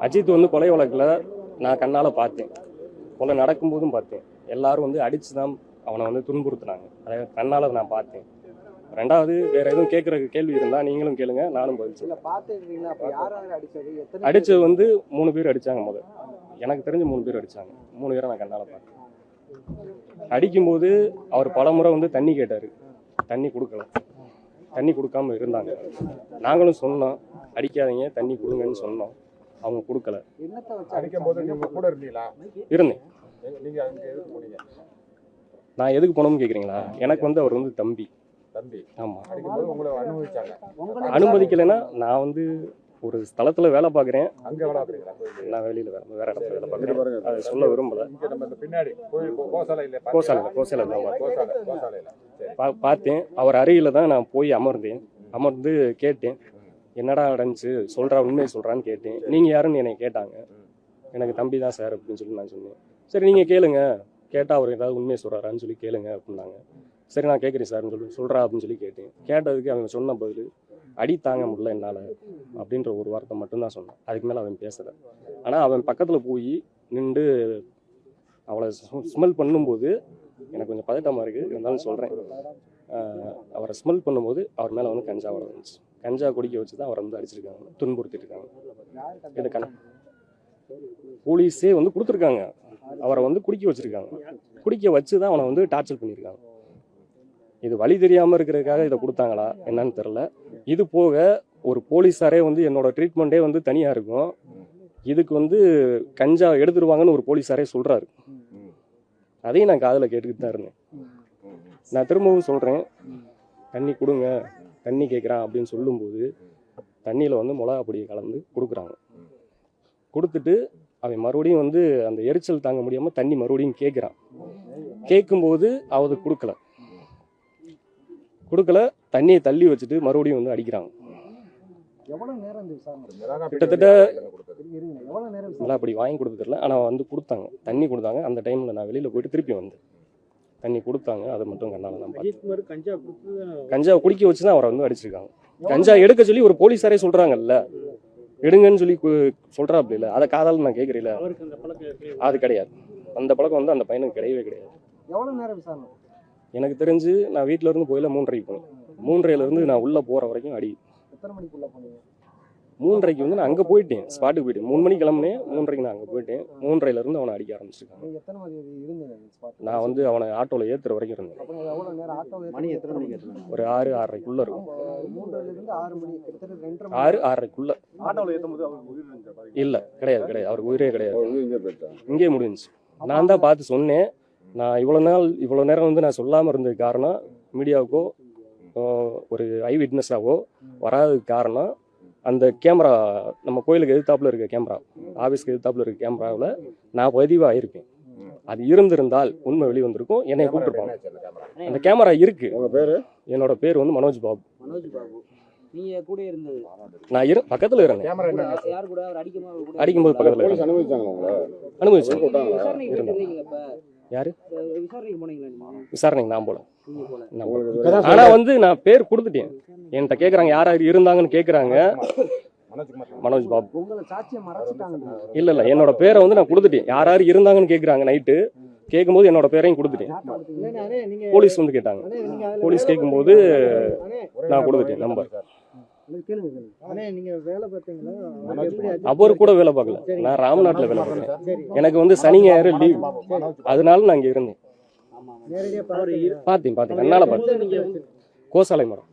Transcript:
அஜித் வந்து கொலை வழக்கில் நான் கண்ணால் பார்த்தேன். கொலை நடக்கும்போதும் பார்த்தேன். எல்லாரும் வந்து அடித்து தான் அவனை வந்து துன்புறுத்துனாங்க. அதை கண்ணால் நான் பார்த்தேன். ரெண்டாவது வேற எதுவும் கேட்குற கேள்வி இருந்தால் நீங்களும் கேளுங்க நானும் பதில் அடிச்சது? வந்து மூணு பேர் அடிச்சாங்க முதல். எனக்கு தெரிஞ்ச மூணு பேர் அடிச்சாங்க. மூணு பேரை நான் கண்ணால் பார்த்தேன். அடிக்கும்போது அவர் பலமுறை வந்து தண்ணி கேட்டார். தண்ணி கொடுக்கல. தண்ணி கொடுக்காம இருந்தாங்க. நாங்களும் சொன்னோம் அடிக்காதீங்க தண்ணி கொடுங்கன்னு சொன்னோம். அவங்க கொடுக்கல. அடிக்கும் போது நீங்க கூட இருந்தீங்களா? இருந்தேன். நீங்க அங்க எதுக்கு போனீங்க? நான் எதுக்கு போனோம்னு கேட்குறீங்களா எனக்கு வந்து அவர் வந்து தம்பி. தம்பி. ஆமாம் அடிக்கும் போது உங்களை அனுபவிச்சாங்க. உங்களை அனுமதிக்கலைன்னா நான் வந்து ஒரு ஸ்தலத்தில் வேலை பார்க்குறேன். அங்க விளையாடுறீங்களா கோயில்ல? நான் வெளியில் வேற வேற இடத்துல வேலை பார்க்குறேன். அதை சொல்ல விரும்பல. இங்க நம்ம இந்த பின்னாடி கோசாலையில கோசாலையில் கோசாலையில் பார்த்தேன். அவர் அருகில் தான் நான் போய் அமர்ந்தேன். அமர்ந்து கேட்டேன். என்னடா நடந்துச்சு சொல்கிறா உண்மையை சொல்கிறான்னு கேட்டேன். நீங்கள் யாருன்னு என்னை கேட்டாங்க. எனக்கு தம்பி தான் சார் அப்படின்னு சொல்லி நான் சொன்னேன். சரி நீங்கள் கேளுங்க. கேட்டால் அவர் ஏதாவது உண்மையை சொல்கிறாரான்னு சொல்லி கேளுங்க அப்படின்னாங்க. சரி நான் கேட்குறேன் சார்னு சொல்லி சொல்கிறா அப்படின்னு சொல்லி கேட்டேன். கேட்டதுக்கு அவன் சொன்ன பதில் அடி தாங்க முடியல என்னால் அப்படின்ற ஒரு வார்த்தை மட்டும்தான் சொன்னான். அதுக்கு மேலே அவன் பேசலை. ஆனால் அவன் பக்கத்தில் போய் நின்று அவளை ஸ்மெல் பண்ணும்போது எனக்கு கொஞ்சம் பதட்டமாக இருக்குது இருந்தாலும் சொல்கிறேன் அவரை ஸ்மெல் பண்ணும்போது அவர் மேலே வந்து கஞ்சா வர வந்துச்சு. கஞ்சா குடிக்க வச்சு தான் அவரை வந்து அடிச்சிருக்காங்க துன்புறுத்திட்டு இருக்காங்க இது கண போலீஸே வந்து கொடுத்துருக்காங்க. அவரை வந்து குடிக்க வச்சிருக்காங்க. குடிக்க வச்சு தான் அவனை வந்து டார்ச்சர் பண்ணியிருக்காங்க. இது வழி தெரியாமல் இருக்கிறதுக்காக இதை கொடுத்தாங்களா? என்னன்னு தெரில இது போக ஒரு போலீஸாரே வந்து என்னோட ட்ரீட்மெண்ட்டே வந்து தனியாக இருக்கும். இதுக்கு வந்து கஞ்சா எடுத்துருவாங்கன்னு ஒரு போலீஸாரே சொல்கிறாரு அதையும் நான் காதில் கேட்டுக்கிட்டு தான் இருந்தேன். நான் திரும்பவும் சொல்கிறேன் தண்ணி கொடுங்க. தண்ணி கேட்குறான் அப்படின்னு சொல்லும்போது தண்ணியில் வந்து மிளகா பொடியை கலந்து கொடுக்குறாங்க. கொடுத்துட்டு அவன் மறுபடியும் வந்து அந்த எரிச்சல் தாங்க முடியாமல் தண்ணி மறுபடியும் கேட்குறான். கேட்கும்போது அவது கொடுக்கல. கொடுக்கல தண்ணியை தள்ளி வச்சுட்டு மறுபடியும் வந்து அடிக்கிறாங்க. எவ்வளவு நேரம் இந்த விசாரணை மிளகா கிட்டத்தட்ட நல்லா அப்படி வாங்கி கொடுத்துருல ஆனால் வந்து கொடுத்தாங்க. தண்ணி கொடுத்தாங்க. அந்த டைமில் நான் வெளியில் போயிட்டு திருப்பி வந்தேன். தண்ணி கொடுத்தாங்க. அதை மட்டும் கண்ணால் அஜித்குமார் கஞ்சா குடிக்க வச்சு தான் அவரை வந்து அடிச்சிருக்காங்க. கஞ்சா எடுக்க சொல்லி ஒரு போலீஸாரே சொல்றாங்கல்ல. எடுங்கன்னு சொல்லி கு- சொல்றாப்ல இல்ல. அதை காதால நான் கேட்கறீல அது கிடையாது. அந்த பழக்கம் வந்து அந்த பையனுக்கு கிடையவே கிடையாது. எனக்கு தெரிஞ்சு நான் வீட்ல இருந்து போயில மூன்றரைக்கு போனேன். மூன்றரைல இருந்து நான் உள்ள போற வரைக்கும் அடி. எத்தனை மணிக்குள்ள போனீங்க? மூன்றரைக்கு வந்து நான் அங்க போயிட்டேன். ஸ்பாட்டுக்கு போயிட்டேன். மூணு மணிக்கு கிளம்புனேன். மூன்றரைக்கு நான் அங்க போயிட்டேன். மூன்றரைல இருந்து அவனை அடிக்க ஆரம்பிச்சிருக்காங்க. நான் வந்து அவனை ஆட்டோல ஏத்துற வரைக்கும் இருந்தேன். அப்புறம் எவ்வளவு நேரம் ஆட்டோ மணி எத்தனை மணிக்கு எத்தனை ஒரு ஆறு ஆறரைக்குள்ள இருக்கும். ஆறு ஆறரைக்குள்ள? இல்ல கிடையாது கிடையாது. அவருக்கு உயிரே கிடையாது? இங்கே முடிஞ்சுச்சு. நான் தான் பார்த்து சொன்னேன். நான் இவ்வளோ நாள் இவ்வளோ நேரம் வந்து நான் சொல்லாமல் இருந்ததுக்கு காரணம் மீடியாவுக்கோ ஒரு ஐ விட்னஸாவோ வராததுக்கு காரணம் அந்த கேமரா நம்ம கோயிலுக்கு எதிர்த்தாப்புல இருக்க கேமரா ஆஃபீஸ்க்கு எதிர்த்தாப்புல இருக்க கேமராவில் நான் பதிவாக இருப்பேன் அது இருந்திருந்தால் உண்மை வெளி வந்திருக்கும் என்னை கூப்பிட்டுருப்பாங்க அந்த கேமரா? இருக்கு. உங்க பேரு? என்னோட பேர் வந்து மனோஜ் பாபு. மனோஜ் பாபு. நீங்க கூட இருந்தது. நான் இரு பக்கத்தில் இருந்தேன். கேமரா என்ன? கூட யார் கூட? அவர் அடிக்கும்போது அவர் கூட அடிக்கும்போது பக்கத்தில் போலீஸ் அனுமதிச்சாங்களா உங்களை? இப்ப யாரு? விசாரணைக்கு போனீங்களா நீங்க? விசாரணைக்கு நான் போல. ஆனா வந்து நான் பேர் கொடுத்துட்டேன். என்கிட்ட கேக்குறாங்க. யார் யார் இருந்தாங்கன்னு கேக்குறாங்க. மனோஜ்குமார் மனோஜ் பாபு. இல்ல இல்ல. என்னோட பேரை வந்து நான் கொடுத்துட்டேன். யார் யார் இருந்தாங்கன்னு கேக்குறாங்க நைட்டு. கேட்கும்போது என்னோட பேரையும் கொடுத்துட்டேன். போலீஸ் வந்து கேட்டாங்க. போலீஸ் கேட்கும்போது நான் கொடுத்துட்டேன் நம்பர். அவர் கூட வேலை பார்க்கல. நான் ராம்நாட்டில் வேலை பார்க்குறேன். எனக்கு வந்து சனி ஞாயிறு லீவ். அதனால நான் இங்க இருந்தேன். பார்த்தேன் பார்த்தேன் கண்ணால பார்த்தேன் கோசாலை மரம்.